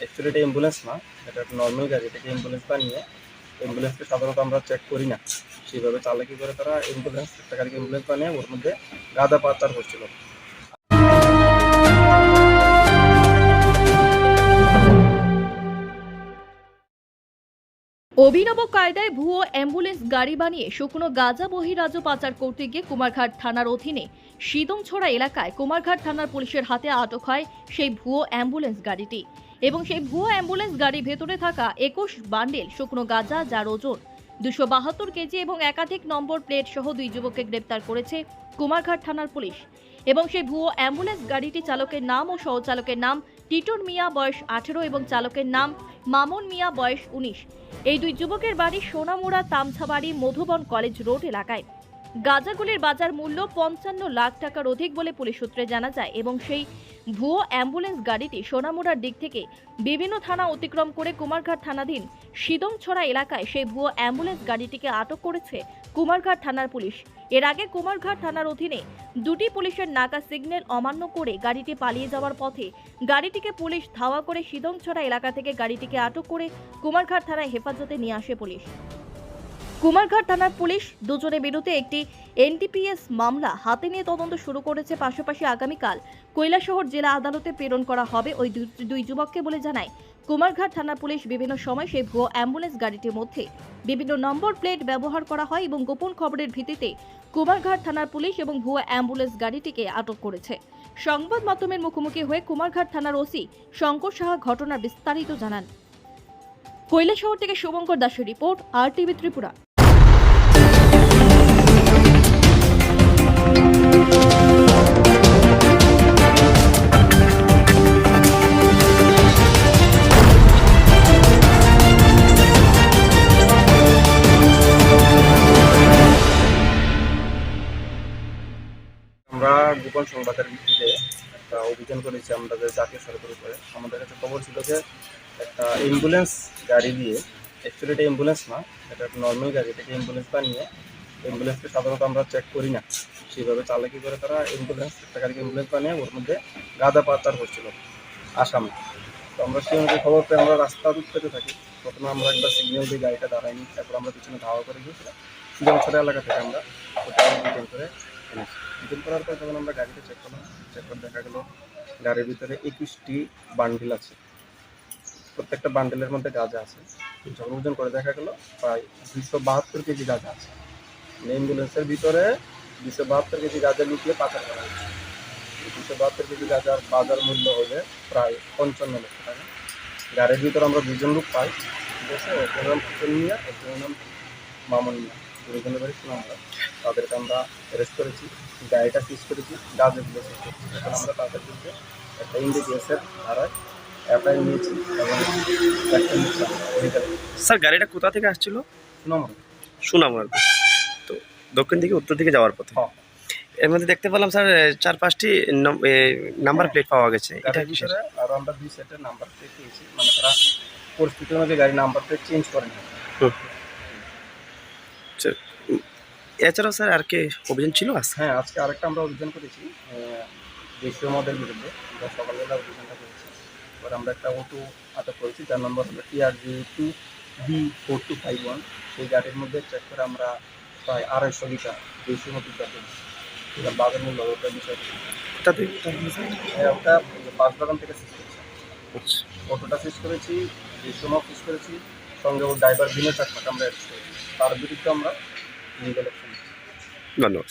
Actually এটা ambulance না, এটা একটা নর্মাল গাড়ি, এটাকে অ্যাম্বুলেন্স বানিয়ে অ্যাম্বুলেন্সকে সাধারণত আমরা চেক করি না। সেইভাবে চালাকি করে তারা অ্যাম্বুলেন্স একটা গাড়িকে অ্যাম্বুলেন্স বানিয়ে ওর মধ্যে গাঁদা পাচার করছিল অভিনব কায়দায় ভুয়ো অ্যাম্বুলেন্স গাড়ি বানিয়ে শুকনো গাঁজা বহিরাজ্য পাচার করতে গিয়ে কুমারঘাট থানার অধীনে সিদমছড়া এলাকায় কুমারঘাট থানার পুলিশের হাতে আটক হয় সেই ভুয়ো অ্যাম্বুলেন্স গাড়িটি। এবং সেই ভুয়ো অ্যাম্বুলেন্স গাড়ির ভেতরে থাকা একুশ বান্ডেল শুকনো গাঁজা, যার ওজন দুশো বাহাত্তর কেজি এবং একাধিক নম্বর প্লেট সহ দুই যুবককে গ্রেপ্তার করেছে কুমারঘাট থানার পুলিশ। এবং সেই ভুয়ো অ্যাম্বুলেন্স গাড়িটি চালকের নাম ও সহচালকের নাম টিটুর মিয়া, বয়স আঠেরো এবং চালকের নাম মামুন মিয়া, বয়স উনিশ। এই দুই যুবকের বাড়ি সোনামুড়া, তামছাবাড়ি, মধুবন কলেজ রোড এলাকায়। গাঁজাগুলির বাজার মূল্য পঞ্চান্ন লাখ টাকার অধিক বলে পুলিশ সূত্রে জানা যায় এবং সেই ভুয়ো অ্যাম্বুলেন্স গাড়িটি সোনামুড়ার দিক থেকে বিভিন্ন থানা অতিক্রম করে কুমারঘাট থানাধীন সিদমছড়া এলাকায় সেই ভুয়ো অ্যাম্বুলেন্স গাড়িটিকে আটক করেছে কুমারঘাট থানার পুলিশ। এর আগে কুমারঘাট থানার অধীনে দুটি পুলিশের নাকা সিগন্যাল অমান্য করে গাড়িটি পালিয়ে যাওয়ার পথে গাড়িটিকে পুলিশ ধাওয়া করে সিদমছড়া এলাকা থেকে গাড়িটিকে আটক করে কুমারঘাট থানায় হেফাজতে নিয়ে আসে পুলিশ। কুমারঘাট থানার পুলিশ দুজনের বিরুদ্ধে একটি এনটিপিএস মামলা হাতে নিয়ে তদন্ত শুরু করেছে। পাশাপাশি আগামীকাল কৈলাসহর জেলা আদালতে প্রেরণ করা হবে ওই দুই যুবককে বলে জানায়। কুমারঘাট থানার পুলিশ বিভিন্ন সময় সেই ভুয়ো অ্যাম্বুলেন্স গাড়িটির মধ্যে বিভিন্ন নম্বর প্লেট ব্যবহার করা হয় এবং গোপন খবরের ভিত্তিতে কুমারঘাট থানার পুলিশ এবং ভুয়ো অ্যাম্বুলেন্স গাড়িটিকে আটক করেছে। সংবাদ মাধ্যমের মুখোমুখি হয়ে কুমারঘাট থানার ওসি শঙ্কর সাহা ঘটনার বিস্তারিত জানান। কৈলাসহর থেকে শুভঙ্কর দাসের রিপোর্ট, আর টিভি ত্রিপুরা। গোপন সংবাদের ভিত্তিতে একটা অভিযান করেছি আমাদের জাতীয় সরকার উপরে। আমাদের কাছে খবর ছিল যে একটা অ্যাম্বুলেন্স গাড়ি দিয়ে অ্যাকচুয়ালি এটা অ্যাম্বুলেন্স না, এটা একটা নর্মাল গাড়ি, এটাকে অ্যাম্বুলেন্স বানিয়ে অ্যাম্বুলেন্সকে সাধারণত আমরা চেক করি না। সেইভাবে চালাকি করে তারা অ্যাম্বুলেন্স একটা গাড়িকে অ্যাম্বুলেন্স বানিয়ে ওর মধ্যে গাঁদা পাচার করছিল আসামে। তো আমরা সেই অনুযায়ী খবর পেয়ে আমরা রাস্তা পেতে থাকি। প্রথমে আমরা একবার সিগন্যাল দিয়ে গাড়িটা দাঁড়াইনি তারপর আমরা পিছনে ধাওয়া করে গিয়েছিলাম। সুজানছড়া এলাকা থেকে আমরা ডিটেন করে এনেছি। ডিটেন করার পর যখন আমরা গাড়িটা চেক করলাম। চেক করে দেখা গেল, গাড়ির ভিতরে একুশটি বান্ডিল আছে। প্রত্যেকটা বান্ডেলের মধ্যে গাঁজা আছে। যখন ওজন করে দেখা গেল, প্রায় দুইশো বাহাত্তর কেজি গাঁজা আছে। অ্যাম্বুলেন্সের ভিতরে দুশো বাহাত্তর কেজি গাঁজা লুকিয়ে পাচার করা হয়েছে। দুশো বাহাত্তর কেজি গাঁজার বাজার মূল্য হবে প্রায় পঞ্চান্ন লক্ষ টাকা। গাড়ির ভিতরে আমরা দুজন লোক পাই। ঠিক আছে? একজনের মিয়া একজনের নাম মামুন মিয়া। দুজনের বাড়ি আমরা। তাদেরকে আমরা অ্যারেস্ট করেছি গাড়িটা সিজ করেছি গাছগুলো সিজ করেছি। এখন আমরা তাদের বিরুদ্ধে একটা ইন্ডিজিএসের ধারায় অ্যাপ্লাই নিয়েছি এবং স্যার গাড়িটা কোথা থেকে আসছিল? নম্বর সুনামুড়ার তো দক্ষিণ থেকে উত্তর দিকে যাওয়ার পথে। হ্যাঁ। এর মধ্যে দেখতে পেলাম স্যার চার পাঁচটি নম- নাম্বার প্লেট পাওয়া গেছে। এটা কিসের? ভিতরে আরও আমরা দুই সেটের নাম্বার প্লেট পেয়েছি। মানে তারা পরিস্থিতি অনুযায়ী গাড়ির নাম্বার প্লেট চেঞ্জ করে না আচ্ছা, এছাড়াও স্যার আর কে অভিযান ছিল আজ হ্যাঁ আজকে আরেকটা আমরা অভিযান করেছি দেশীয় মদের বিরুদ্ধে। আমরা সকালবেলা অভিযানটা করেছি। এবার আমরা একটা অটো আটক করেছি যার নম্বর হলো TRG two B four two five one. সেই গাড়ির মধ্যে চেক করে আমরা প্রায় আড়াইশো লিটার দেশীয় পেয়েছি এটা বাজার মূল্য ওটা বিষয় কোথা থেকে হ্যাঁ ওটা বাসবাগান থেকে শেষ করেছি। আচ্ছা। অটোটা শেষ করেছি দেশীয় মদ শেষ করেছি। সঙ্গে ওর ড্রাইভার বিনয় চাকমাকে আমরা তার বিরুদ্ধে আমরা ধন্যবাদ।